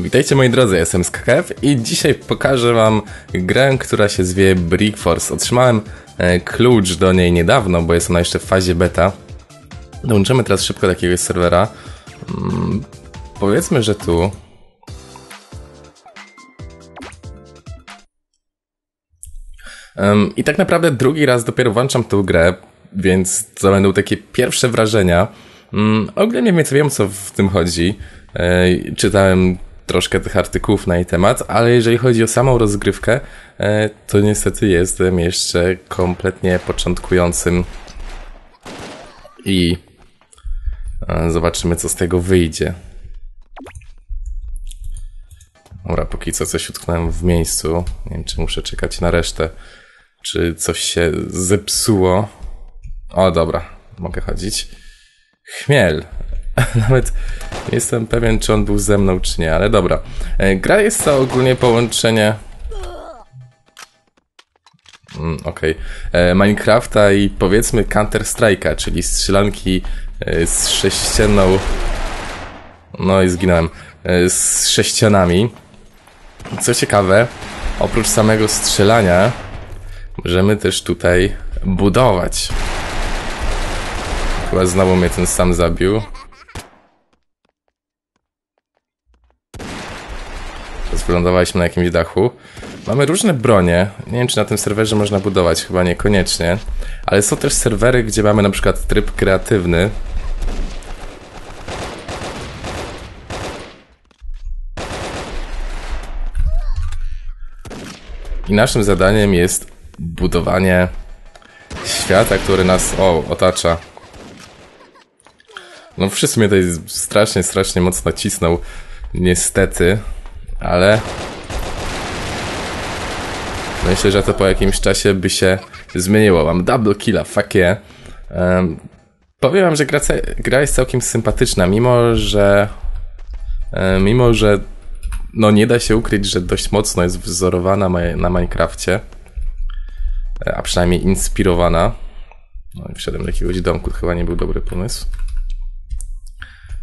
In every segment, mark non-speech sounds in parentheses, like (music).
Witajcie moi drodzy, jestem Skakew i dzisiaj pokażę wam grę, która się zwie Brick Force. Otrzymałem e, klucz do niej niedawno, bo jest ona jeszcze w fazie beta. Dołączymy teraz szybko do jakiegoś serwera. Mm, powiedzmy, że tu. Um, I tak naprawdę drugi raz dopiero włączam tę grę, więc to będą takie pierwsze wrażenia. Um, ogólnie mniej wiem, co w tym chodzi. E, czytałem troszkę tych artykułów na jej temat, ale jeżeli chodzi o samą rozgrywkę, e, to niestety jestem jeszcze kompletnie początkującym i e, zobaczymy, co z tego wyjdzie. Dobra, póki co coś utknąłem w miejscu. Nie wiem, czy muszę czekać na resztę, czy coś się zepsuło. O, dobra, mogę chodzić. Chmiel. (laughs) Nawet nie jestem pewien, czy on był ze mną, czy nie, ale dobra. E, gra jest to ogólnie połączenie. Mm, Okej. Okay. Minecrafta i powiedzmy Counter Strike'a, czyli strzelanki e, z sześcienną. No i zginąłem. E, z sześcionami. Co ciekawe, oprócz samego strzelania, możemy też tutaj budować. Chyba znowu mnie ten sam zabił. Teraz wylądowaliśmy na jakimś dachu. Mamy różne bronie. Nie wiem, czy na tym serwerze można budować, chyba niekoniecznie. Ale są też serwery, gdzie mamy na przykład tryb kreatywny. I naszym zadaniem jest budowanie świata, który nas o, otacza. No wszyscy mnie tutaj strasznie, strasznie mocno cisnął. Niestety. Ale... Myślę, że to po jakimś czasie by się zmieniło. Mam double killa, fuck yeah. Um, powiem wam, że gra, gra jest całkiem sympatyczna, mimo że... Um, mimo, że no nie da się ukryć, że dość mocno jest wzorowana na Minecrafcie. A przynajmniej inspirowana. No i wszedłem do jakiegoś domku, to chyba nie był dobry pomysł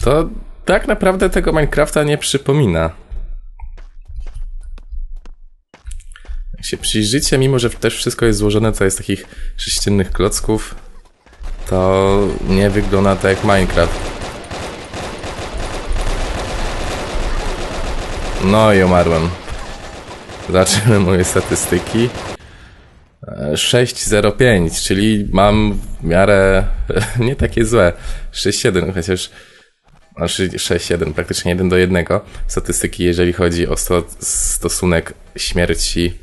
to tak naprawdę tego Minecrafta nie przypomina. Jak się przyjrzycie, mimo że też wszystko jest złożone co jest takich sześciennych klocków, to nie wygląda to jak Minecraft. No i umarłem. Zobaczymy moje statystyki. 6.05, czyli mam w miarę (laughs) nie takie złe. 6.7, chociaż znaczy 6-1, praktycznie 1 do 1 statystyki, jeżeli chodzi o sto, stosunek śmierci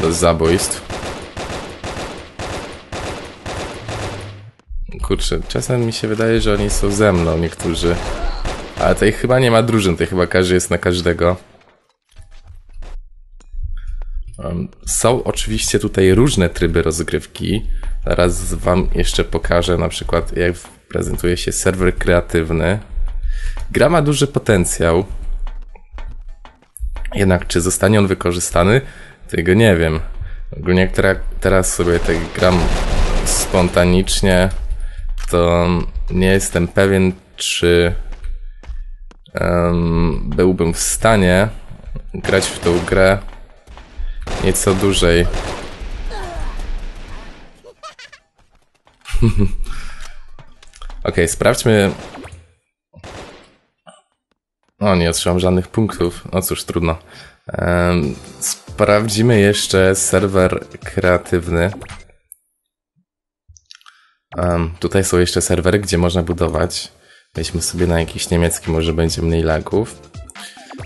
do zabójstw. Kurczę, czasem mi się wydaje, że oni są ze mną, niektórzy. Ale tutaj chyba nie ma drużyn, tutaj chyba każdy jest na każdego. Są oczywiście tutaj różne tryby rozgrywki. Zaraz wam jeszcze pokażę na przykład jak prezentuje się serwer kreatywny. Gra ma duży potencjał. Jednak czy zostanie on wykorzystany? Tego nie wiem. Ogólnie jak teraz sobie tak gram spontanicznie, to nie jestem pewien, czy um, byłbym w stanie grać w tą grę nieco dłużej. (laughs) ok, sprawdźmy. O, nie otrzymam żadnych punktów. No cóż, trudno. Sprawdzimy jeszcze serwer kreatywny. Tutaj są jeszcze serwery, gdzie można budować. Weźmy sobie na jakiś niemiecki, może będzie mniej lagów.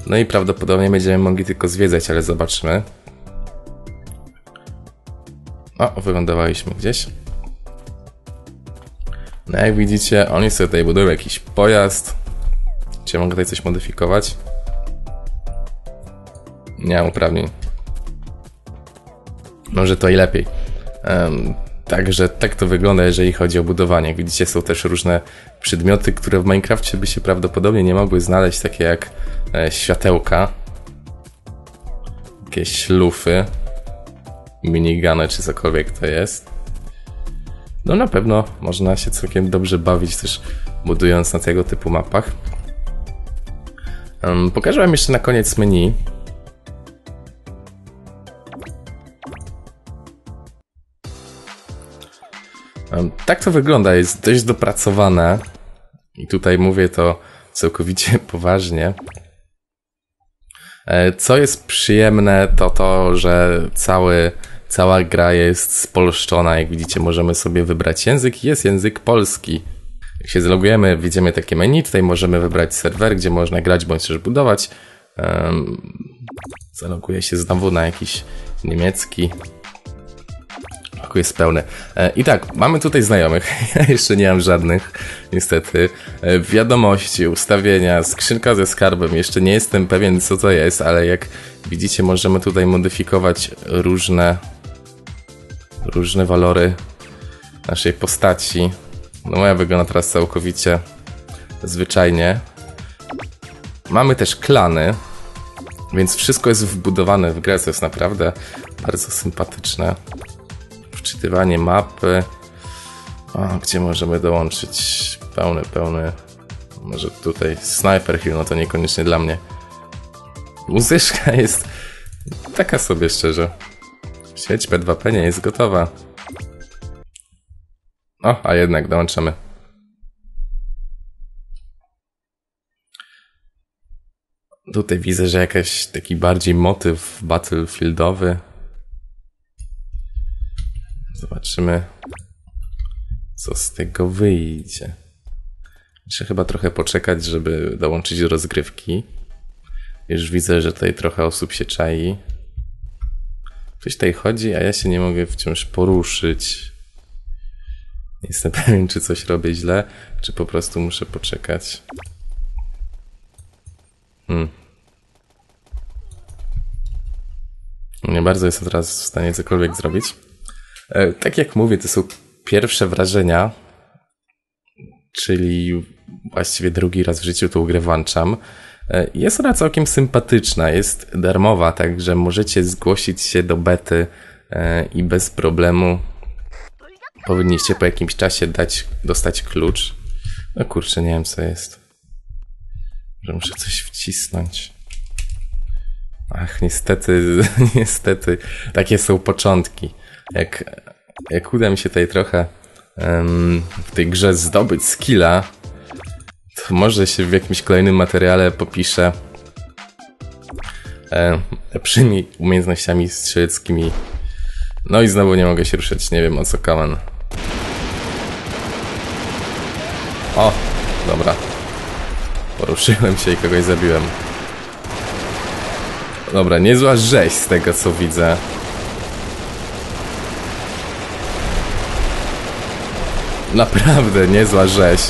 No i prawdopodobnie będziemy mogli tylko zwiedzać, ale zobaczmy. O, wylądowaliśmy gdzieś. No jak widzicie, oni sobie tutaj budują jakiś pojazd. Czy ja mogę tutaj coś modyfikować? Nie mam uprawnień. Może to i lepiej. Um, także tak to wygląda, jeżeli chodzi o budowanie. Jak widzicie, są też różne przedmioty, które w Minecrafcie by się prawdopodobnie nie mogły znaleźć, takie jak e, światełka, jakieś lufy, minigany czy cokolwiek to jest. No na pewno można się całkiem dobrze bawić też budując na tego typu mapach. Um, pokażę wam jeszcze na koniec menu. Um, tak to wygląda, jest dość dopracowane i tutaj mówię to całkowicie (laughs) poważnie. E, co jest przyjemne, to to, że cały, cała gra jest spolszczona. Jak widzicie, możemy sobie wybrać język. Jest język polski. Jak się zlogujemy, widzimy takie menu. Tutaj możemy wybrać serwer, gdzie można grać bądź też budować. Zaloguję się znowu na jakiś niemiecki. Oko jest pełne. I tak, mamy tutaj znajomych. (laughs) Ja jeszcze nie mam żadnych, niestety. E, wiadomości, ustawienia, skrzynka ze skarbem. Jeszcze nie jestem pewien, co to jest, ale jak widzicie, możemy tutaj modyfikować różne, różne walory naszej postaci. No moja wygląda teraz całkowicie zwyczajnie. Mamy też klany, więc wszystko jest wbudowane w grę, co jest naprawdę bardzo sympatyczne. Wczytywanie mapy. O, gdzie możemy dołączyć pełny, pełny. Może tutaj Sniper Hill, no to niekoniecznie dla mnie. Muzyczka jest taka sobie szczerze. Sieć P2P nie jest gotowa. O, a jednak dołączamy. Tutaj widzę, że jakiś taki bardziej motyw battlefieldowy. Zobaczymy, co z tego wyjdzie. Muszę chyba trochę poczekać, żeby dołączyć do rozgrywki. Już widzę, że tutaj trochę osób się czai. Ktoś tutaj chodzi, a ja się nie mogę wciąż poruszyć. Nie jestem pewien, czy coś robię źle, czy po prostu muszę poczekać. Hmm. Nie bardzo jestem teraz w stanie cokolwiek zrobić. E, tak jak mówię, to są pierwsze wrażenia, czyli właściwie drugi raz w życiu tą grę włączam. E, jest ona całkiem sympatyczna, jest darmowa, także możecie zgłosić się do bety e, i bez problemu powinniście po jakimś czasie dać, dostać klucz. No kurczę, nie wiem co jest. Że muszę coś wcisnąć. Ach, niestety, (laughs) niestety, takie są początki. Jak, jak uda mi się tutaj trochę um, w tej grze zdobyć skilla, to może się w jakimś kolejnym materiale popiszę e, lepszymi umiejętnościami strzeleckimi. No i znowu nie mogę się ruszać, nie wiem o co kaman. O, dobra. Poruszyłem się i kogoś zabiłem. Dobra, niezła rzeź z tego co widzę. Naprawdę niezła rzeź.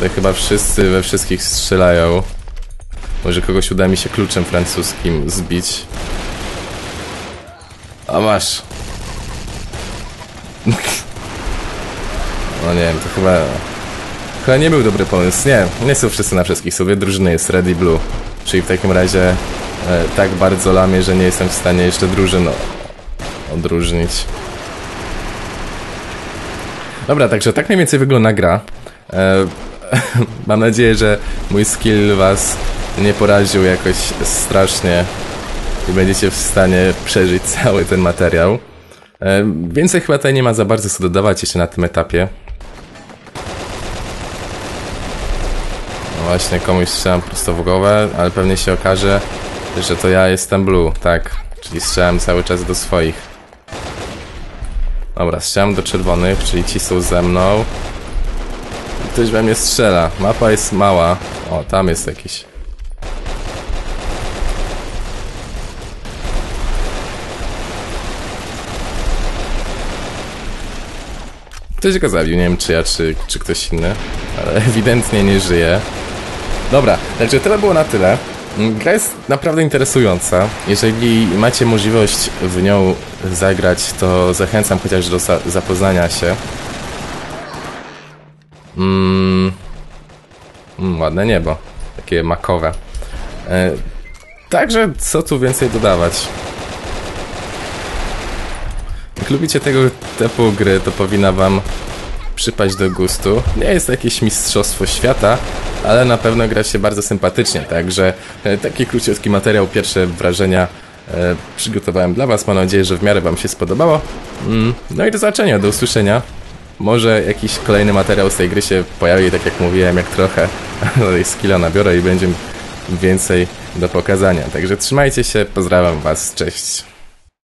Tutaj chyba wszyscy we wszystkich strzelają. Może kogoś uda mi się kluczem francuskim zbić. A masz. No nie wiem, to chyba... Chyba nie był dobry pomysł. Nie, nie są wszyscy na wszystkich. Są dwie drużyny, jest Red i Blue. Czyli w takim razie e, tak bardzo lamię, że nie jestem w stanie jeszcze drużyn odróżnić. Dobra, także tak mniej więcej wygląda gra. E, (laughs) mam nadzieję, że mój skill was nie poraził jakoś strasznie i będziecie w stanie przeżyć (laughs) cały ten materiał. E, więcej chyba tutaj nie ma za bardzo co dodawać jeszcze na tym etapie. No właśnie, komuś strzelam prosto w głowę, ale pewnie się okaże, że to ja jestem blue, tak. Czyli strzelam cały czas do swoich. Dobra, strzelam do czerwonych, czyli ci są ze mną. Ktoś we mnie strzela. Mapa jest mała. O, tam jest jakiś. Ktoś go zabił, nie wiem czy ja, czy, czy ktoś inny, ale (laughs) ewidentnie nie żyje. Dobra, także tyle było na tyle. Gra jest naprawdę interesująca. Jeżeli macie możliwość w nią zagrać, to zachęcam chociaż do zapoznania się. Mm. Mm, ładne niebo. Takie makowe. E, także co tu więcej dodawać? Jak lubicie tego typu gry, to powinna wam przypaść do gustu. Nie jest to jakieś mistrzostwo świata, ale na pewno gra się bardzo sympatycznie, także e, taki króciutki materiał, pierwsze wrażenia e, przygotowałem dla Was. Mam nadzieję, że w miarę Wam się spodobało. Mm, no i do zobaczenia, do usłyszenia. Może jakiś kolejny materiał z tej gry się pojawi, tak jak mówiłem, jak trochę (laughs) skilla nabiorę i będzie więcej do pokazania. Także trzymajcie się, pozdrawiam Was, cześć.